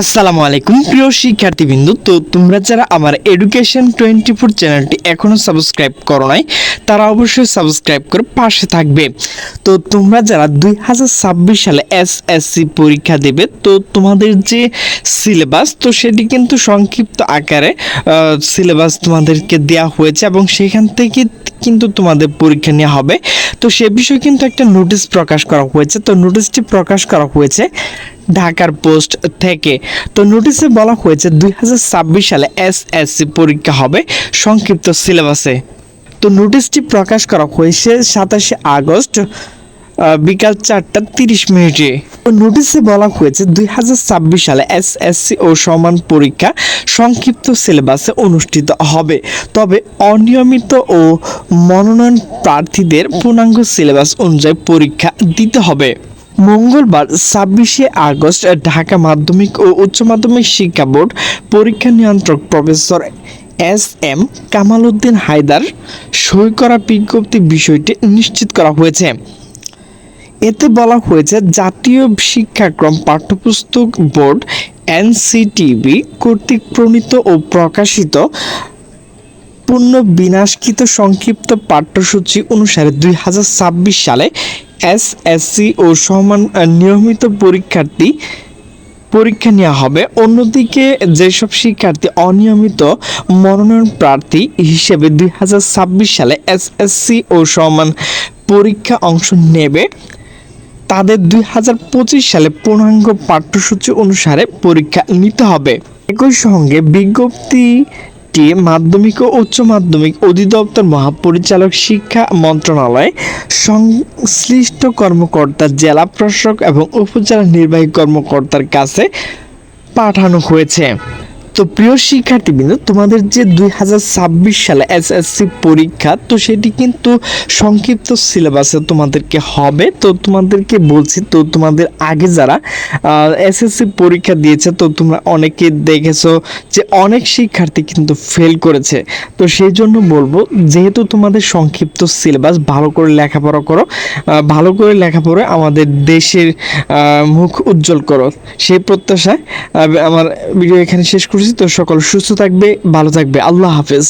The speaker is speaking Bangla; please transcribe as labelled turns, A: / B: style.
A: আসসালামু আলাইকুম, প্রিয় শিক্ষার্থীবৃন্দু। তো তোমরা যারা আমার এডুকেশন টোয়েন্টি ফোর চ্যানেলটি এখনও সাবস্ক্রাইব করো নাই, তারা অবশ্যই সাবস্ক্রাইব করে পাশে থাকবে। তো তোমরা যারা দুই হাজার ছাব্বিশ সালে এসএসসি পরীক্ষা দেবে, তো তোমাদের যে সিলেবাস তো সেটি কিন্তু সংক্ষিপ্ত আকারে সিলেবাস তোমাদেরকে দেওয়া হয়েছে এবং সেখান থেকে কিন্তু তোমাদের পরীক্ষা নেওয়া হবে। তো সে বিষয়ে কিন্তু একটা নোটিশ প্রকাশ করা হয়েছে। তো নোটিশটি প্রকাশ করা হয়েছে ঢাকার পোস্ট থেকে। তো নোটিশে বলা হয়েছে, দুই হাজার ছাব্বিশ সালে এসএসসি পরীক্ষা হবে, সংক্ষিপ্ত সিলেবাসে। তো নোটিশটি প্রকাশ করা হয়েছে সাতাশে আগস্ট বিকাল চারটা তিরিশ মিনিটে। নোটিশে বলা হয়েছে, দুই সালে এসএসসি ও সমান পরীক্ষা সংক্ষিপ্ত সিলেবাসে অনুষ্ঠিত হবে। তবে অনিয়মিত ও মনোনয়ন প্রার্থীদের পূর্ণাঙ্গ সিলেবাস অনুযায়ী পরীক্ষা দিতে হবে। মঙ্গলবার ছাব্বিশে আগস্ট ঢাকা মাধ্যমিক ও উচ্চ মাধ্যমিক শিক্ষা বোর্ড পরীক্ষা নিয়ন্ত্রক professor S M Kamal Uddin Haidar সই করা বিজ্ঞপ্তি বিষয়টি নিশ্চিত করা হয়েছে। এতে বলা হয়েছে, জাতীয় শিক্ষাক্রম পাঠ্যপুস্তক বোর্ড এনসিটিবি কর্তৃক প্রণীত ও প্রকাশিত পূর্ণ বিনাশকৃত সংক্ষিপ্ত পাঠ্যসূচি অনুসারে দুই হাজার ছাব্বিশ সালে এসএসসি ও সমান নিয়মিত পরীক্ষার্থী, পরীক্ষা নেওয়া হবে। অন্যদিকে যেসব শিক্ষার্থী অনিয়মিত মনোনয়ন প্রার্থী হিসেবে দুই হাজার ছাব্বিশ সালে এসএসসি ও সমান পরীক্ষা অংশ নেবে, তাদের দুই হাজার পঁচিশ সালে পূর্ণাঙ্গ পাঠ্যসূচি অনুসারে পরীক্ষা নিতে হবে। একই সঙ্গে বিজ্ঞপ্তিটি মাধ্যমিক ও উচ্চ মাধ্যমিক অধিদপ্তর মহাপরিচালক শিক্ষা মন্ত্রণালয়, সংশ্লিষ্ট কর্মকর্তা, জেলা প্রশাসক এবং উপজেলা নির্বাহী কর্মকর্তার কাছে পাঠানো হয়েছে। তো প্রিয় শিক্ষার্থীবৃন্দ, তোমাদের যে দুই হাজার ছাব্বিশ সালে এসএসসি পরীক্ষা, তো সেটি কিন্তু সংক্ষিপ্ত সিলেবাসে তোমাদেরকে হবে। তো তোমাদেরকে বলছি, তো তোমাদের আগে যারা এসএসসি পরীক্ষা দিয়েছে, তো তোমরা অনেকে দেখেছ যে অনেক শিক্ষার্থী কিন্তু ফেল করেছে। তো সেই জন্য বলব, যেহেতু তোমাদের সংক্ষিপ্ত সিলেবাস, ভালো করে লেখাপড়া করো ভালো করে লেখাপড়া আমাদের দেশের মুখ উজ্জ্বল করো। সেই প্রত্যাশায় আমার ভিডিও এখানে শেষ করছি। তো সকল সুস্থ থাকবে ভালো থাকবে। আল্লাহ হাফেজ।